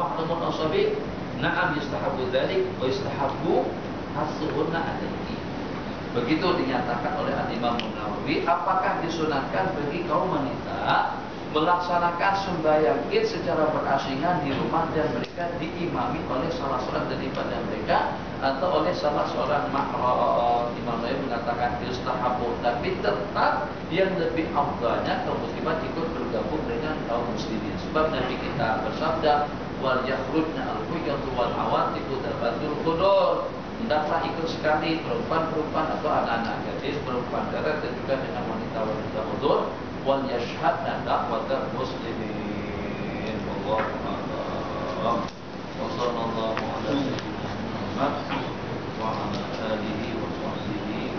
mahrumun asabi na'am yustahabu dzalik wa yustahabu hasuhunna begitu dinyatakan oleh Al-Imam Nawawi apakah disunahkan bagi kaum wanita melaksanakan sembahyang id secara berasingan di rumah dan mereka diimami oleh salah seorang daripada mereka atau oleh salah seorang mahram? Imam Nawawi mengatakan yustahabu tapi tetap yang lebih afdalnya kaum sebab Nabi kita bersabda wal yakhrujna al huyatu wal awatiq tabatul qudur hendaklah ikut sekali perempuan-perempuan atau anak-anak gadis perempuan darat dan juga dengan wanita-wanita mudur wal yashhadna wajar muslimin. Allah Allah wa sallallahu wa ala alihi wa sahbihi.